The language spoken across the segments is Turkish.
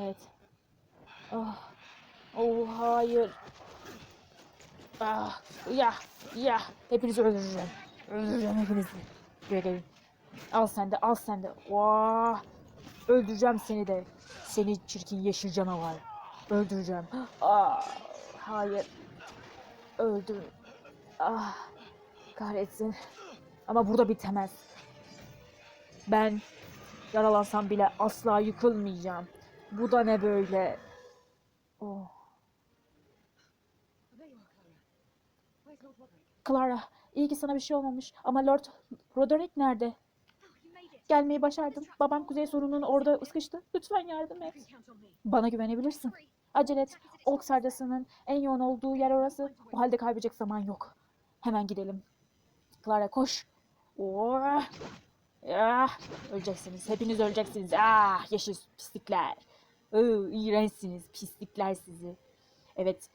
Evet. Oh. Oh hayır. Ah. Ya. Ya. Hepinizi öldüreceğim. Öldüreceğim hepinizi. Gelin. Al sen de al sen de. Vah. Öldüreceğim seni de. Seni çirkin yeşil canavar. Öldüreceğim. Ah. Hayır. Öldür. Ah. Kahretsin. Ama burada bitemez. Ben yaralansam bile asla yıkılmayacağım. Bu da ne böyle? Oh. Clara, iyi ki sana bir şey olmamış. Ama Lord Roderick nerede? Gelmeyi başardım. Babam kuzey sorunun orada sıkıştı. Lütfen yardım et. Bana güvenebilirsin. Acele et. Olk sardasının en yoğun olduğu yer orası. Bu halde kaybedecek zaman yok. Hemen gidelim. Clara koş. Oh. Ah, öleceksiniz. Hepiniz öleceksiniz. Ah, yeşil pislikler. Iı, iğrençsiniz. Pislikler sizi. Evet.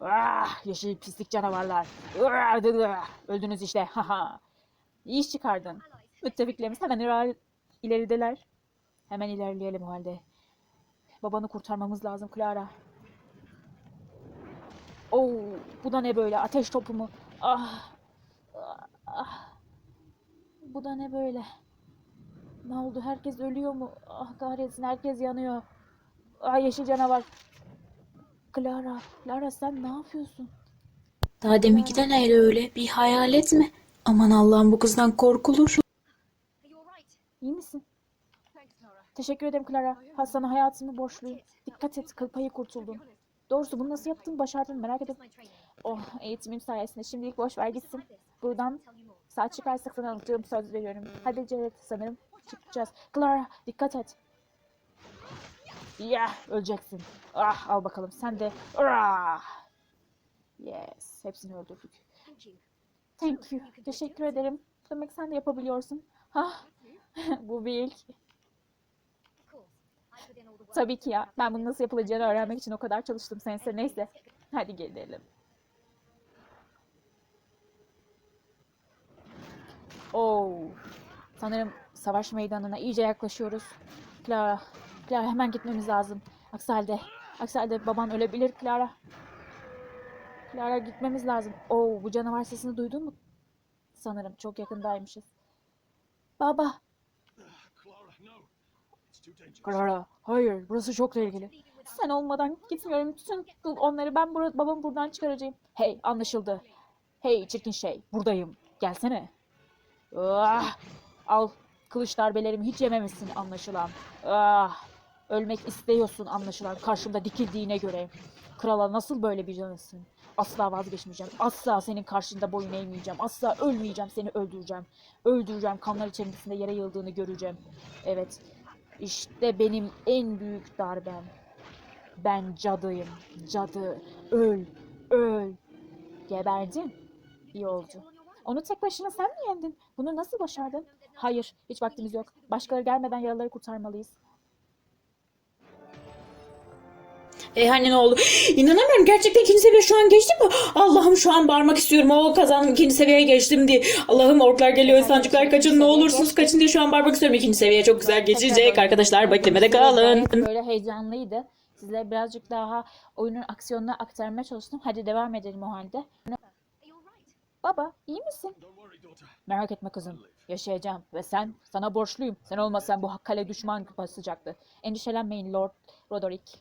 Ah, yeşil pislik canavarlar. Ah. Öldünüz işte. Haha. İyi iş çıkardın. Müttefiklerimiz hemen iler- ilerideler. Hemen ilerleyelim o halde. Babanı kurtarmamız lazım Clara. Oo, bu da ne böyle? Ateş topu mu? Ah. Ah. ah. Bu da ne böyle? Ne oldu? Herkes ölüyor mu? Ah kahretsin herkes yanıyor. Ah yeşil canavar. Clara, Clara sen ne yapıyorsun? Daha deminki de neydi öyle? Bir hayalet mi? Aman Allah'ım bu kızdan korkulur. İyi misin? Teşekkür ederim Clara. Ha, sana hayatımı borçluyum. Dikkat et, kıl payı kurtuldun. Doğrusu bunu nasıl yaptın, başardın merak edip. Oh, eğitimim sayesinde şimdilik boş ver gitsin. Buradan sağ çıkarsak sana alacağım söz veriyorum. Hadi Jared, sanırım çıkacağız. Clara, dikkat et. Ya, öleceksin. Ah, al bakalım sen de. Ah. Yes, hepsini öldürdük. Thank you. Teşekkür ederim. Demek sen de yapabiliyorsun. Ha, bu bir ilk. Tabii ki ya. Ben bunu nasıl yapılacağını öğrenmek için o kadar çalıştım sense. Neyse. Hadi gidelim. Oo. Sanırım savaş meydanına iyice yaklaşıyoruz. Clara. Clara hemen gitmemiz lazım. Aksi halde. Aksi halde baban ölebilir Clara. Clara gitmemiz lazım. Oo bu canavar sesini duydun mu? Sanırım çok yakındaymışız. Baba. Clara, hayır, burası çok tehlikeli. Sen olmadan gitmiyorum. Tutun onları ben bura, babamı buradan çıkaracağım. Hey, anlaşıldı. Hey, çirkin şey, buradayım. Gelsene. Ah, al, kılıç darbelerimi hiç yememişsin anlaşılan. Ah, ölmek istiyorsun anlaşılan karşımda dikildiğine göre. Krala nasıl böyle bir canısın? Asla vazgeçmeyeceğim. Asla senin karşında boyun eğmeyeceğim. Asla ölmeyeceğim. Seni öldüreceğim. Öldüreceğim. Kanlar içerisinde yere yıldığını göreceğim. Evet. İşte benim en büyük darbem. Ben cadıyım. Cadı. Öl. Öl. Geberdin. İyi oldu. Onu tek başına sen mi yendin? Bunu nasıl başardın? Hayır. Hiç vaktimiz yok. Başkaları gelmeden yaraları kurtarmalıyız. E hani ne oldu? İnanamıyorum gerçekten ikinci seviye şu an geçtim mi? Allah'ım şu an bağırmak istiyorum. O kazandım ikinci seviyeye geçtim diye. Allah'ım orklar geliyor insancıklar kaçın ne olursunuz kaçın diye şu an bağırmak istiyorum. İkinci seviye çok güzel geçecek arkadaşlar beklemede kalın. Böyle heyecanlıydı. Size birazcık daha oyunun aksiyonunu aktarmaya çalıştım. Hadi devam edelim o halde. Baba, iyi misin? Merak etme kızım. Yaşayacağım ve sen, sana borçluyum. Sen olmasan bu kale düşman basacaktı. Endişelenmeyin Lord Roderick.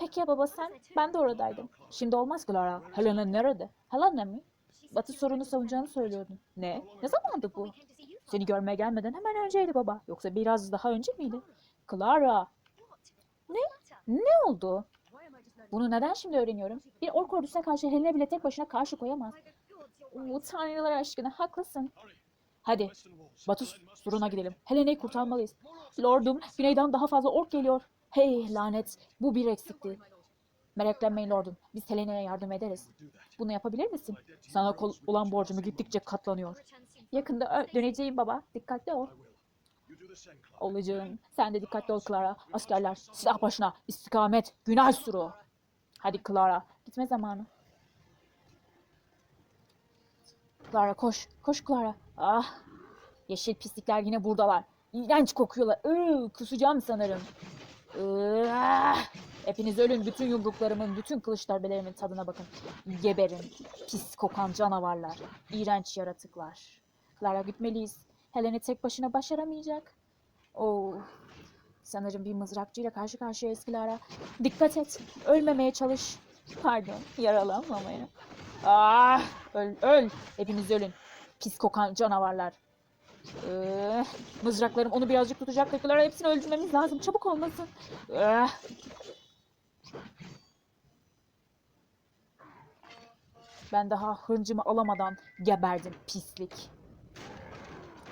Peki ya baba sen? Ben de oradaydım. Şimdi olmaz Clara. Helena nerede? Helena mı? Batı sorunu savunacağını söylüyordun. Ne? Ne zamandı bu? Seni görmeye gelmeden hemen önceydi baba. Yoksa biraz daha önce miydi? Clara. Ne? Ne oldu? Bunu neden şimdi öğreniyorum? Bir ork ordusuna karşı Helena bile tek başına karşı koyamaz. Oo, tanrılar aşkına haklısın. Hadi Batı suruna gidelim. Helena'yı kurtarmalıyız. Lordum güneyden daha fazla ork geliyor. Hey lanet bu bir eksikti. Meraklanmayın lordum. Biz Helena'ya yardım ederiz. Bunu yapabilir misin? Sana kol- olan borcumu gittikçe katlanıyor. Yakında döneceğim baba. Dikkatli ol. Olacağım. Sen de dikkatli ol Clara. Askerler silah başına. istikamet. Günah suru. Hadi Clara. Gitme zamanı. Clara koş. Koş Clara. Ah. Yeşil pislikler yine buradalar. İğrenç kokuyorlar. Iı, kusacağım sanırım. Ah! Hepiniz ölün. Bütün yumruklarımın, bütün kılıç darbelerimin tadına bakın. Geberin. Pis kokan canavarlar. İğrenç yaratıklar. Clara gitmeliyiz. Helen'i tek başına başaramayacak. Oo. Sanırım bir mızrakçıyla karşı karşıyayız Clara. Dikkat et. Ölmemeye çalış. Pardon. Yaralanmamaya. Ah! Öl, öl. Hepiniz ölün. Pis kokan canavarlar. Ee, mızraklarım onu birazcık tutacak. Clara hepsini öldürmemiz lazım. Çabuk olmasın. Ah! Ben daha hıncımı alamadan geberdim pislik.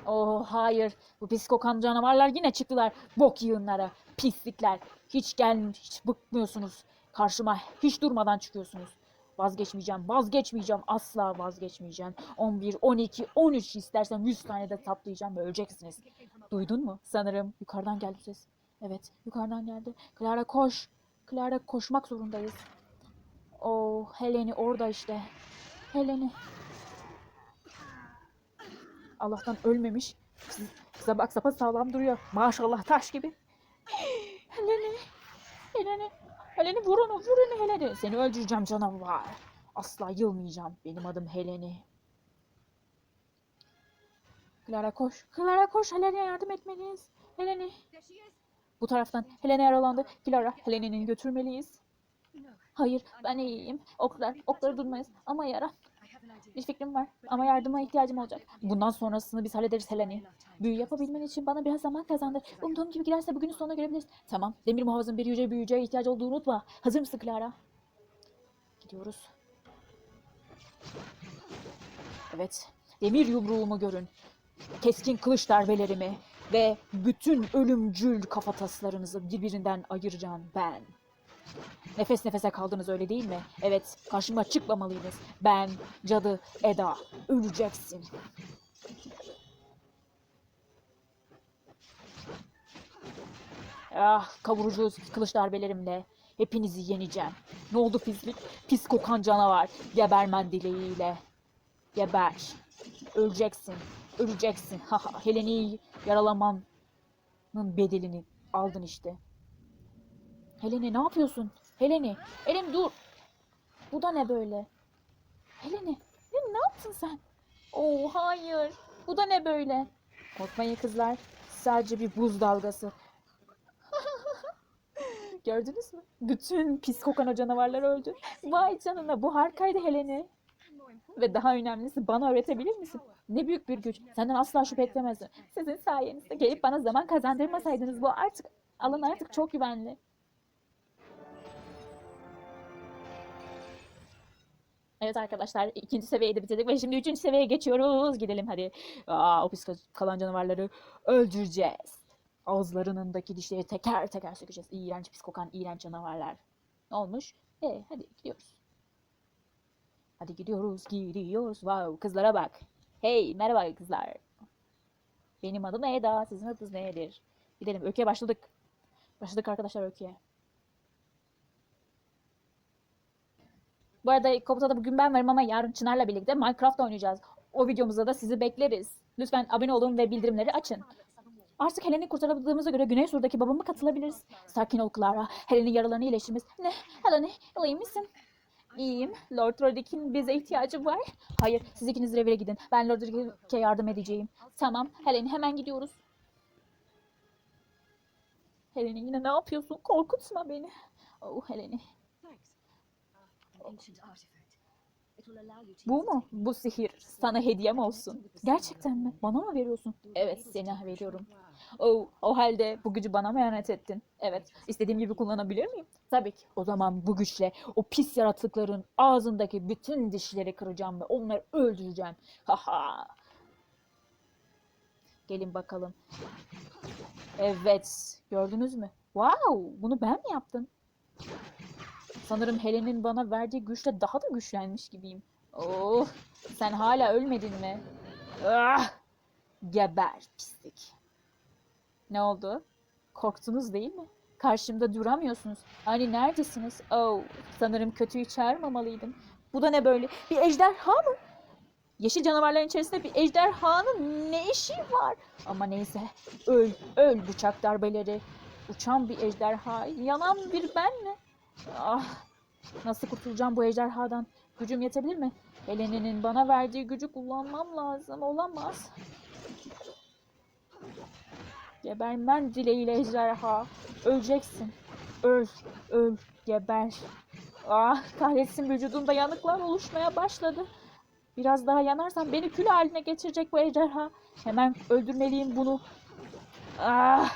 Oh hayır. Bu pis kokan canavarlar yine çıktılar. Bok yığınlara. Pislikler. Hiç gelmiş, hiç bıkmıyorsunuz. Karşıma hiç durmadan çıkıyorsunuz. Vazgeçmeyeceğim, vazgeçmeyeceğim, asla vazgeçmeyeceğim. 11, 12, 13 istersen 100 tane de saplayacağım ve öleceksiniz. Duydun mu? Sanırım yukarıdan geldi ses. Evet, yukarıdan geldi. Clara koş. Clara koşmak zorundayız. Oh, Helen'i orada işte. Helen'i. Allah'tan ölmemiş. Bak sapa sağlam duruyor. Maşallah taş gibi. Helen'i. Helen'i. Helen'i vur onu. Vur Helen'i. Seni öldüreceğim canavar. Asla yılmayacağım. Benim adım Helen'i. Clara koş. Clara koş. Helen'e yardım etmeliyiz. Helen'i. Bu taraftan Helena yaralandı. Clara, Helen'i götürmeliyiz. Hayır, ben iyiyim. Oklar, okları durmayız. Ama yara. Bir fikrim var ama yardıma ihtiyacım olacak. Bundan sonrasını biz hallederiz Helen'i. Büyü yapabilmen için bana biraz zaman kazandır. Umduğum gibi giderse bugünün sonuna görebiliriz. Tamam. Demir muhafızın bir yüce büyücüye ihtiyacı olduğunu unutma. Hazır mısın Clara? Gidiyoruz. Evet. Demir yumruğumu görün. Keskin kılıç darbelerimi ve bütün ölümcül kafataslarınızı birbirinden ayıracağım ben. Nefes nefese kaldınız öyle değil mi? Evet, karşıma çıkmamalıydınız. Ben, cadı Eda, öleceksin. Ah, kavurucu kılıç darbelerimle hepinizi yeneceğim. Ne oldu pislik? Pis kokan canavar. Gebermen dileğiyle. Geber. Öleceksin. Öleceksin. Helen'i yaralamanın bedelini aldın işte. Helene ne yapıyorsun? Helene. Helene dur. Bu da ne böyle? Helene. Helene ne yaptın sen? Oo hayır. Bu da ne böyle? Korkmayın kızlar. Sadece bir buz dalgası. Gördünüz mü? Bütün pis kokan o canavarlar öldü. Vay canına bu harikaydı Helene. Ve daha önemlisi bana öğretebilir misin? Ne büyük bir güç. Senden asla şüphe etmezdim. Sizin sayenizde gelip bana zaman kazandırmasaydınız bu artık alan artık çok güvenli. Evet arkadaşlar ikinci seviyeyi de bitirdik ve şimdi üçüncü seviyeye geçiyoruz. Gidelim hadi. Aa, o pis kalan canavarları öldüreceğiz. Ağızlarınındaki dişleri teker teker sökeceğiz. İğrenç pis kokan iğrenç canavarlar. Ne olmuş? E hadi gidiyoruz. Hadi gidiyoruz gidiyoruz. Wow kızlara bak. Hey merhaba kızlar. Benim adım Eda. Sizin adınız nedir? Gidelim öyküye başladık. Başladık arkadaşlar öyküye. Bu arada komutada bugün ben varım ama yarın Çınar'la birlikte Minecraft oynayacağız. O videomuzda da sizi bekleriz. Lütfen abone olun ve bildirimleri açın. Artık Helen'i kurtaramadığımıza göre Güney Sur'daki babamı katılabiliriz. Sakin ol Clara. Helen'in yaralarını iyileştirmemiz. Ne? Helen'i iyi misin? İyiyim. Lord Roderick'in bize ihtiyacı var. Hayır, siz ikiniz revire gidin. Ben Lord Roderick'e yardım edeceğim. Tamam, Helen hemen gidiyoruz. Helen'i yine ne yapıyorsun? Korkutma beni. Oh Helen'i. Bu mu? Bu sihir sana hediyem olsun. Gerçekten mi? Bana mı veriyorsun? Evet, sana veriyorum. Oh, o halde bu gücü bana mı emanet ettin? Evet, istediğim gibi kullanabilir miyim? Tabii ki. O zaman bu güçle o pis yaratıkların ağzındaki bütün dişleri kıracağım ve onları öldüreceğim. Haha. Gelin bakalım. Evet, gördünüz mü? Wow, bunu ben mi yaptım? Sanırım Helen'in bana verdiği güçle daha da güçlenmiş gibiyim. Oh, sen hala ölmedin mi? Ah, geber pislik. Ne oldu? Korktunuz değil mi? Karşımda duramıyorsunuz. Hani neredesiniz? Oh, sanırım kötüyü çağırmamalıydım. Bu da ne böyle? Bir ejderha mı? Yeşil canavarların içerisinde bir ejderhanın ne işi var? Ama neyse. Öl, öl bıçak darbeleri. Uçan bir ejderha. Yanan bir ben mi? Ah, nasıl kurtulacağım bu ejderhadan? Gücüm yetebilir mi? Helena'nın bana verdiği gücü kullanmam lazım. Olamaz. Gebermen dileğiyle ejderha. Öleceksin. Öl, öl, geber. Ah kahretsin vücudumda yanıklar oluşmaya başladı. Biraz daha yanarsam beni kül haline getirecek bu ejderha. Hemen öldürmeliyim bunu. Ah!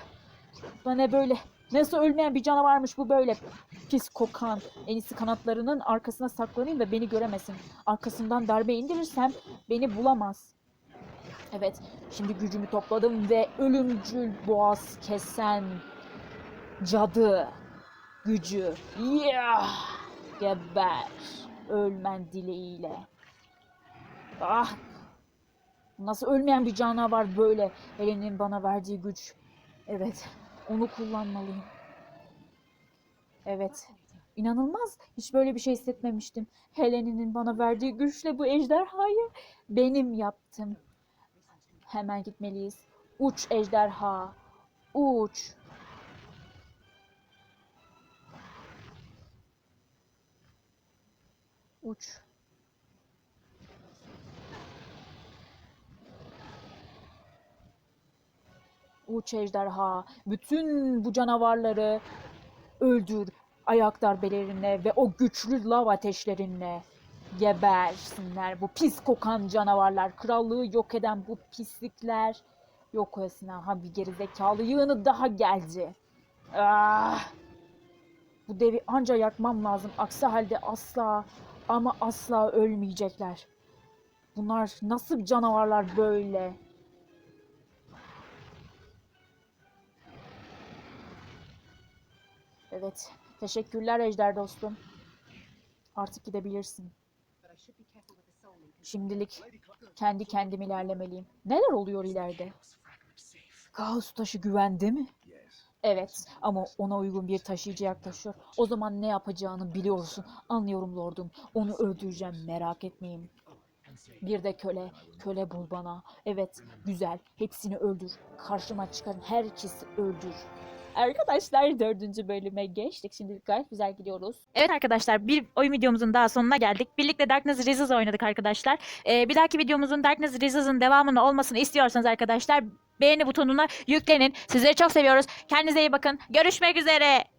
Bu ne böyle? Nasıl ölmeyen bir canavarmış bu böyle? Pis kokan. En iyisi kanatlarının arkasına saklanayım da beni göremesin. Arkasından darbe indirirsem beni bulamaz. Evet, şimdi gücümü topladım ve ölümcül boğaz kesen cadı gücü. Yeah! Geber. Ölmen dileğiyle. Ah! Nasıl ölmeyen bir canavar böyle? Helen'in bana verdiği güç. Evet, onu kullanmalıyım. Evet. İnanılmaz. Hiç böyle bir şey hissetmemiştim. Helen'in bana verdiği güçle bu ejderhayı benim yaptım. Hemen gitmeliyiz. Uç ejderha. Uç. Uç. Uç ejderha. Bütün bu canavarları öldür. Ayak darbelerinle ve o güçlü lav ateşlerinle gebersinler. Bu pis kokan canavarlar. Krallığı yok eden bu pislikler. Yok olsun ha bir gerizekalı yığını daha geldi. Ah! Bu devi anca yakmam lazım. Aksi halde asla ama asla ölmeyecekler. Bunlar nasıl canavarlar böyle? Evet. Teşekkürler Ejder dostum. Artık gidebilirsin. Şimdilik kendi kendim ilerlemeliyim. Neler oluyor ileride? Kaos taşı güvende mi? Evet ama ona uygun bir taşıyıcı yaklaşıyor. O zaman ne yapacağını biliyorsun. Anlıyorum lordum. Onu öldüreceğim merak etmeyin. Bir de köle. Köle bul bana. Evet güzel. Hepsini öldür. Karşıma çıkan herkesi öldür. Arkadaşlar dördüncü bölüme geçtik. Şimdi gayet güzel gidiyoruz. Evet arkadaşlar bir oyun videomuzun daha sonuna geldik. Birlikte Darkness Rises oynadık arkadaşlar. Ee, bir dahaki videomuzun Darkness Rises'ın devamını olmasını istiyorsanız arkadaşlar beğeni butonuna yüklenin. Sizleri çok seviyoruz. Kendinize iyi bakın. Görüşmek üzere.